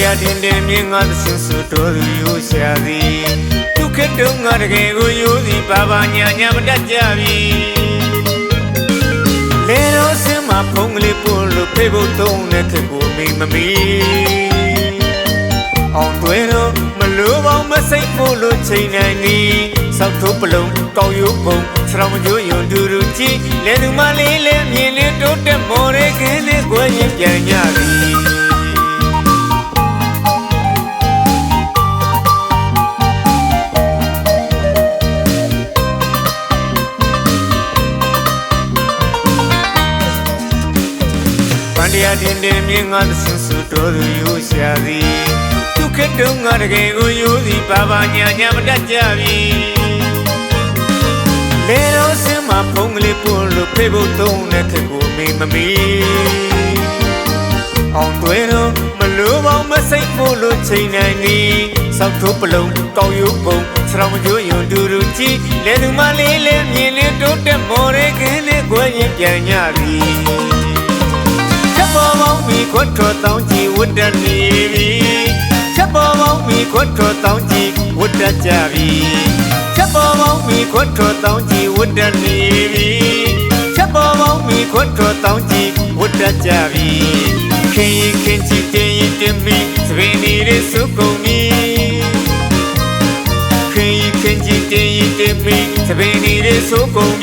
တရားတင်တင်မြင်ငါသစဉ်ဆိုတော်သူရိုးရှာသည်ဒုက္ခတုံးငါတကယ်ကိုရိုးသည်ဘာဘာညာညာမတတ်ကြပြီလေတော့စင်မှာဖုံးကလေးပို့လို့ဖေဖို့သုံးတဲ့ခက်ကိုမိမမီအောင်တွေတော့မလိုပေါင်းမစိတ်ဖို့လို့ချိန်နိုင်နီးစောက်ထိုးပလုံးကောက်ရုပ်ပုံစရောင်မကျိုးယွန်ဒူရူချီလေသူမလေးလေးမြင်နေ န္တရားတင်တင်မြင်ငါသစဉ်ဆိုတော်သူရိုးရှာသည်ဒုက္ခတုံးငါတကယ်ကိုရိုးသည်ဘာဘာညာညာမတတ်ကြပြီလေတော့စင်မှာဖုံးကလေးပို့လို့ဖေဖို့သုံးတဲ့ခက်ကိုမိမမီအောင်တွေတော့မလိုပေါင်းမစိတ်ဖို့လို့ချိန်နိုင်နီးစောက်ထိုးပလုံးကောက်ရုပ်ပုံစရောင်မကျိုးယွန်ဒူရူချီလေသူမလေးလေးမြင်နေတိုးတက်မော်ရဲခင်းနဲ့ကိုရင်ပြန်ကြပြီချက်ပေါ်ပေါင်းမီ ခွတ်တော်တောင်းကြည့်ဝတ်တနေပြီချက်ပေါ်ပေါင်းမီခွတ်တော်တောင်းကြည့်ဝတ်တကြပြီချက်ပေါ်ပေါင်းမီခွတ်တော်တောင်းကြည့်ဝတ်တနေပြီချက်ပေါ်ပေါင်းမီခွတ်တော်တောင်းကြည့်ဝတ်တကြပြီခင်ရင်ခင်ချစ်တင်ရင်တင်မီသပင်နေတဲ့စုကုန်မီခင်ရင်ခင်ချစ်တင်ရင်တင်မီသပင်နေတဲ့စုကုန်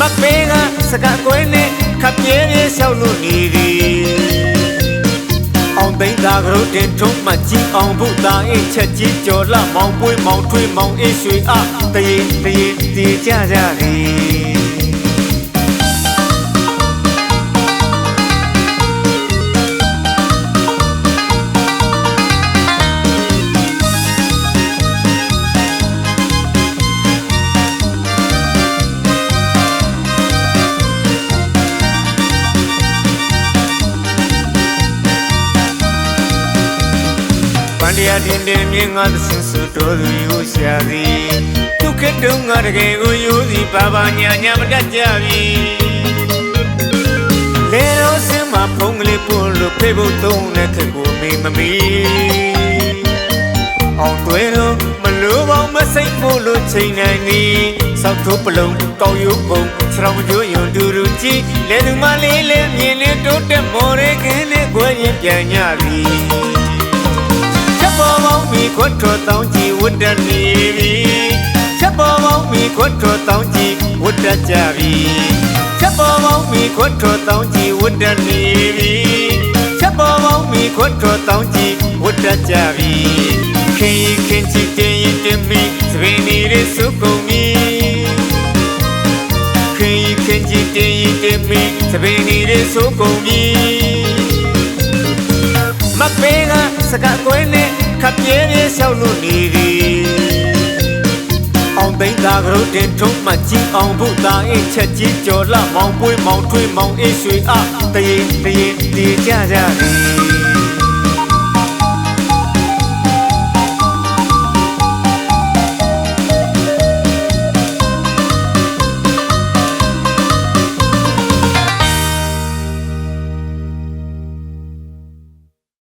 မီမပေကစကကွဲနဲ့ခပ်ပြဲပြဲလျှောက်လို့နေသည်အောင်သိန်းသာကရုတ်တင်ထုံးမှကြီးအောင်ဘုသားအိတ်ချက်ကြီးကြော်လာမောင်ပွေးမောင်ထွေးမောင်အေးရွှေအတရေတရေတည်ကြကြသည် န္တရားတင်တင်မြင်ငါသစဉ်ဆိုတော်သူရိုးရှာသည်ဒုက္ခတုံးငါတကယ်ကိုရိုးသည်ဘာဘာညာညာမတတ်ကြပြီလေတော့စင်မှာဖုံးကလေးပို့လို့ဖေဖို့သုံးတဲ့ခက်ကိုမိမမီအောင်တွေတော့မလိုပေါင်းမစိတ်ဖို့လို့ချိန်နိုင်နီးစောက်ထိုးပလုံးကောက်ရုပ်ပုံစရောင်မကျိုးယွန်ဒူရူချီလေသူမလေးလေးမြင်နေတိုးတက်မော်ရဲခင်းနဲ့ကိုရင်ပြန်ကြပြီချက်ပေါ်ပေါင်းမီ ခွတ်တော်တောင်းကြည့်ဝတ်တနေပြီချက်ပေါ်ပေါင်းမီခွတ်တော်တောင်းကြည့်ဝတ်တကြပြီချက်ပေါ်ပေါင်းမီခွတ်တော်တောင်းကြည့်ဝတ်တနေပြီချက်ပေါ်ပေါင်းမီခွတ်တော်တောင်းကြည့်ဝတ်တကြပြီခင်ရင်ခင်ချစ်တင်ရင်တင်မီသပင်နေတဲ့စုကုန်မီခင်ရင်ခင်ချစ်တင်ရင်တင်မီသပင်နေတဲ့စုကုန်မီမပေကစကကွဲ နဲ့ခပ်ပြဲပြဲလျှောက်လို့နေသည်အောင်သိန်းသာကရုတ်တင်ထုံးမှကြီးအောင်ဘုသားအိတ်ချက်ကြီးကြော်လာမောင်ပွေးမောင်ထွေးမောင်အေးရွှေအတရေတရေတည်ကြကြသည်